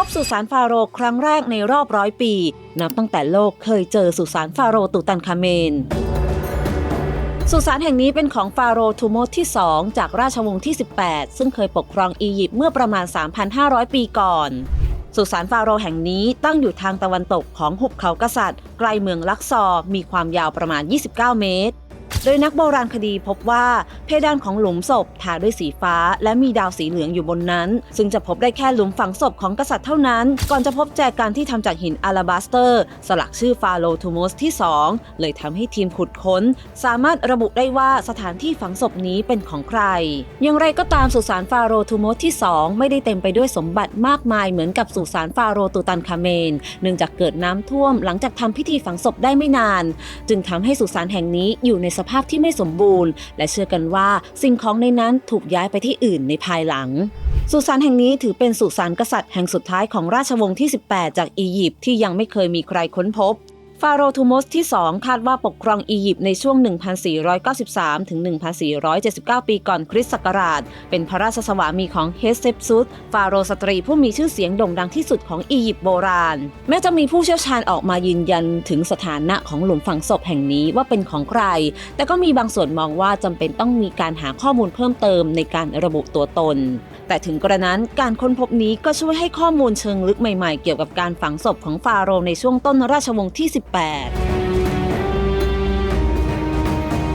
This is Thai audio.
พบสุสานฟาโรห์ครั้งแรกในรอบร้อยปี นับตั้งแต่โลกเคยเจอสุสานฟาโรห์ตุตันคาเมน สุสานแห่งนี้เป็นของฟาโรห์ทูโมสที่ 2 จากราชวงศ์ที่ 18 ซึ่งเคยปกครองอียิปต์เมื่อประมาณ 3,500 ปีก่อน สุสานฟาโรห์แห่งนี้ตั้งอยู่ทางตะวันตกของหุบเขากษัตริย์ ใกล้เมืองลักซอ มีความยาวประมาณ 29 เมตร โดยนักโบราณคดีพบว่าเพดานของหลุมศพทาด้วยสีฟ้า และมีดาวสีเหลืองอยู่บนนั้น ซึ่งจะพบได้แค่หลุมฝังศพของกษัตริย์เท่านั้น ก่อนจะพบแจกันที่ทำจากหินอาลาบาสเตอร์ สลักชื่อฟาโรห์ทูโมสที่ 2 เลยทำให้ทีมขุดค้น สามารถระบุได้ว่าสถานที่ฝังศพนี้เป็นของใคร อย่างไรก็ตามสุสานฟาโรห์ทูโมสที่ 2 ไม่ได้เต็มไปด้วยสมบัติมากมายเหมือนกับสุสานฟาโรห์ตูตันคาเมน เนื่องจากเกิดน้ำท่วมหลังจากทำพิธีฝังศพได้ไม่นาน จึงทำให้สุสานแห่งนี้อยู่ในสภาพที่ไม่สมบูรณ์ และเชื่อกันว่าสิ่งของในนั้นถูกย้ายไปที่อื่นในภายหลัง สุสานแห่งนี้ถือเป็นสุสานกษัตริย์แห่งสุดท้ายของราชวงศ์ที่ 18 จากอียิปต์ที่ยังไม่เคยมีใครค้นพบ ฟาโรทูมสที่ 2 คาดว่าปกครองอียิปต์ในช่วง 1493 ถึง 1479 ปีก่อนคริสต์ศักราช เป็นพระราชสวามีของเฮสเซปซุสฟาโรสตรีผู้มีชื่อเสียงโด่งดังที่สุดของอียิปต์โบราณ แม้จะมีผู้เชี่ยวชาญออกมายืนยันถึงสถานะของหลุมฝังศพแห่งนี้ว่าเป็นของใคร แต่ก็มีบางส่วนมองว่าจำเป็นต้องมีการหาข้อมูลเพิ่มเติมในการระบุตัวตน แต่ถึงกระนั้นการค้นพบนี้ก็ช่วยให้ข้อมูลเชิงลึกใหม่ๆ เกี่ยวกับการฝังศพของฟาโรห์ในช่วงต้นราชวงศ์ที่ 18